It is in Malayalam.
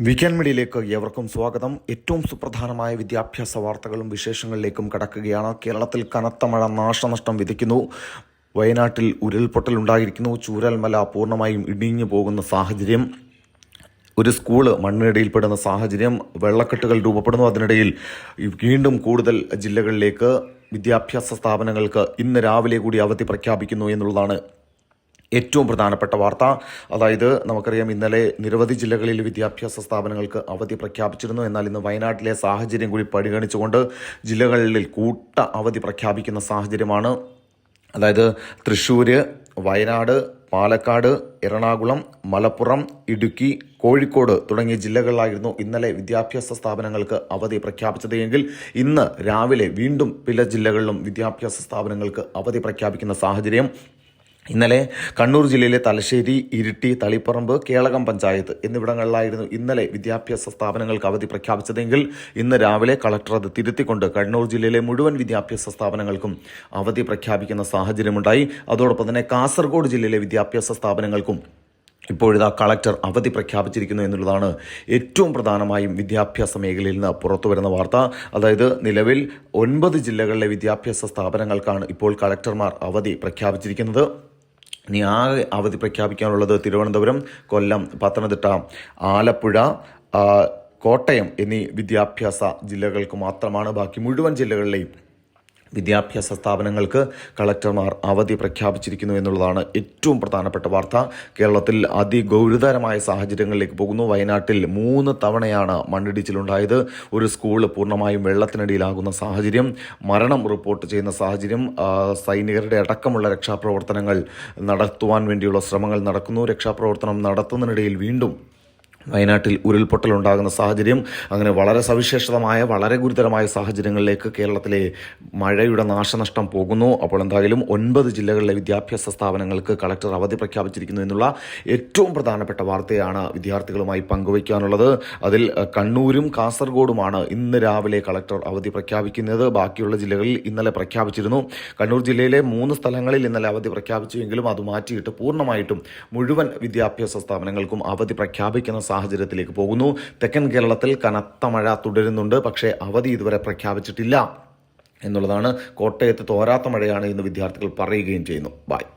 വീക്കെൻഡ് മീഡിയയിലേക്ക് ഏവർക്കും സ്വാഗതം. ഏറ്റവും സുപ്രധാനമായ വിദ്യാഭ്യാസ വാർത്തകളും വിശേഷങ്ങളിലേക്കും കടക്കുകയാണ്. കേരളത്തിൽ കനത്ത മഴ നാശനഷ്ടം വിധിക്കുന്നു വയനാട്ടിൽ ഉരുൾപൊട്ടൽ ഉണ്ടായിരിക്കുന്നു. ചൂരൽമല പൂർണമായും ഇടിഞ്ഞു പോകുന്ന സാഹചര്യം. ഒരു സ്കൂൾ മണ്ണിനടിയിൽപ്പെടുന്ന സാഹചര്യം വെള്ളക്കെട്ടുകൾ രൂപപ്പെടുന്നു. അതിനിടയിൽ വീണ്ടും കൂടുതൽ ജില്ലകളിലേക്ക് വിദ്യാഭ്യാസ സ്ഥാപനങ്ങൾക്ക് ഇന്ന് രാവിലെ കൂടി അവധി പ്രഖ്യാപിക്കുന്നു എന്നുള്ളതാണ് ഏറ്റവും പ്രധാനപ്പെട്ട വാർത്ത. അതായത് നമുക്കറിയാം ഇന്നലെ നിരവധി ജില്ലകളിൽ വിദ്യാഭ്യാസ സ്ഥാപനങ്ങൾക്ക് അവധി പ്രഖ്യാപിച്ചിരുന്നു. എന്നാൽ ഇന്ന് വയനാട്ടിലെ സാഹചര്യം കൂടി പരിഗണിച്ചുകൊണ്ട് ജില്ലകളിൽ കൂട്ട അവധി പ്രഖ്യാപിക്കുന്ന സാഹചര്യമാണ്. അതായത് തൃശ്ശൂർ വയനാട് പാലക്കാട് എറണാകുളം മലപ്പുറം ഇടുക്കി കോഴിക്കോട് തുടങ്ങിയ ജില്ലകളിലായിരുന്നു ഇന്നലെ വിദ്യാഭ്യാസ സ്ഥാപനങ്ങൾക്ക് അവധി പ്രഖ്യാപിച്ചത്. എങ്കിൽ ഇന്ന് രാവിലെ വീണ്ടും പല ജില്ലകളിലും വിദ്യാഭ്യാസ സ്ഥാപനങ്ങൾക്ക് അവധി പ്രഖ്യാപിക്കുന്ന സാഹചര്യം ഇന്നലെ കണ്ണൂർ ജില്ലയിലെ തലശ്ശേരി ഇരിട്ടി തളിപ്പറമ്പ് കേളകം പഞ്ചായത്ത് എന്നിവിടങ്ങളിലായിരുന്നു ഇന്നലെ വിദ്യാഭ്യാസ സ്ഥാപനങ്ങൾക്ക് അവധി പ്രഖ്യാപിച്ചതെങ്കിൽ ഇന്ന് രാവിലെ കളക്ടർ അത് തിരുത്തിക്കൊണ്ട് കണ്ണൂർ ജില്ലയിലെ മുഴുവൻ വിദ്യാഭ്യാസ സ്ഥാപനങ്ങൾക്കും അവധി പ്രഖ്യാപിക്കുന്ന സാഹചര്യമുണ്ടായി. അതോടൊപ്പം തന്നെ കാസർഗോഡ് ജില്ലയിലെ വിദ്യാഭ്യാസ സ്ഥാപനങ്ങൾക്കും ഇപ്പോഴിതാ കളക്ടർ അവധി പ്രഖ്യാപിച്ചിരിക്കുന്നു എന്നുള്ളതാണ് ഏറ്റവും പ്രധാനമായും വിദ്യാഭ്യാസ മേഖലയിൽ നിന്ന് പുറത്തു വരുന്ന വാർത്ത. അതായത് നിലവിൽ ഒൻപത് ജില്ലകളിലെ വിദ്യാഭ്യാസ സ്ഥാപനങ്ങൾക്കാണ് ഇപ്പോൾ കളക്ടർമാർ അവധി പ്രഖ്യാപിച്ചിരിക്കുന്നത്. ഇനി ആകെ അവധി പ്രഖ്യാപിക്കാനുള്ളത് തിരുവനന്തപുരം കൊല്ലം പത്തനംതിട്ട ആലപ്പുഴ കോട്ടയം എന്നീ വിദ്യാഭ്യാസ ജില്ലകൾക്ക് മാത്രമാണ്. ബാക്കി മുഴുവൻ ജില്ലകളിലെയും വിദ്യാഭ്യാസ സ്ഥാപനങ്ങൾക്ക് കളക്ടർമാർ അവധി പ്രഖ്യാപിച്ചിരിക്കുന്നു എന്നുള്ളതാണ് ഏറ്റവും പ്രധാനപ്പെട്ട വാർത്ത. കേരളത്തിൽ അതിഗൗരതരമായ സാഹചര്യങ്ങളിലേക്ക് പോകുന്നു. വയനാട്ടിൽ മൂന്ന് തവണയാണ് മണ്ണിടിച്ചിലുണ്ടായത്. ഒരു സ്കൂൾ പൂർണമായും വെള്ളത്തിനടിയിലാകുന്ന സാഹചര്യം മരണം റിപ്പോർട്ട് ചെയ്യുന്ന സാഹചര്യം സൈനികരുടെ അടക്കമുള്ള രക്ഷാപ്രവർത്തനങ്ങൾ നടത്തുവാൻ വേണ്ടിയുള്ള ശ്രമങ്ങൾ നടക്കുന്നു. രക്ഷാപ്രവർത്തനം നടത്തുന്നതിനിടയിൽ വീണ്ടും വയനാട്ടിൽ ഉരുൾപൊട്ടലുണ്ടാകുന്ന സാഹചര്യം അങ്ങനെ വളരെ സവിശേഷതമായ വളരെ ഗുരുതരമായ സാഹചര്യങ്ങളിലേക്ക് കേരളത്തിലെ മഴയുടെ നാശനഷ്ടം പോകുന്നു. അപ്പോൾ എന്തായാലും ഒൻപത് ജില്ലകളിലെ വിദ്യാഭ്യാസ സ്ഥാപനങ്ങൾക്ക് കളക്ടർ അവധി പ്രഖ്യാപിച്ചിരിക്കുന്നു എന്നുള്ള ഏറ്റവും പ്രധാനപ്പെട്ട വാർത്തയാണ് വിദ്യാർത്ഥികളുമായി പങ്കുവയ്ക്കാനുള്ളത്. അതിൽ കണ്ണൂരും കാസർഗോഡുമാണ് ഇന്ന് രാവിലെ കളക്ടർ അവധി പ്രഖ്യാപിക്കുന്നത്. ബാക്കിയുള്ള ജില്ലകളിൽ ഇന്നലെ പ്രഖ്യാപിച്ചിരുന്നു. കണ്ണൂർ ജില്ലയിലെ മൂന്ന് സ്ഥലങ്ങളിൽ ഇന്നലെ അവധി പ്രഖ്യാപിച്ചുവെങ്കിലും അത് മാറ്റിയിട്ട് പൂർണമായിട്ടും മുഴുവൻ വിദ്യാഭ്യാസ സ്ഥാപനങ്ങൾക്കും അവധി പ്രഖ്യാപിക്കുന്ന സാഹചര്യത്തിലേക്ക് പോകുന്നു. തെക്കൻ കേരളത്തിൽ കനത്ത മഴ തുടരുന്നുണ്ട്. പക്ഷേ അവധി ഇതുവരെ പ്രഖ്യാപിച്ചിട്ടില്ല എന്നുള്ളതാണ് കോട്ടയത്ത് തോരാത്ത മഴയാണ് ഇന്ന് വിദ്യാർത്ഥികൾ പറയുകയും ചെയ്യുന്നു. ബൈ.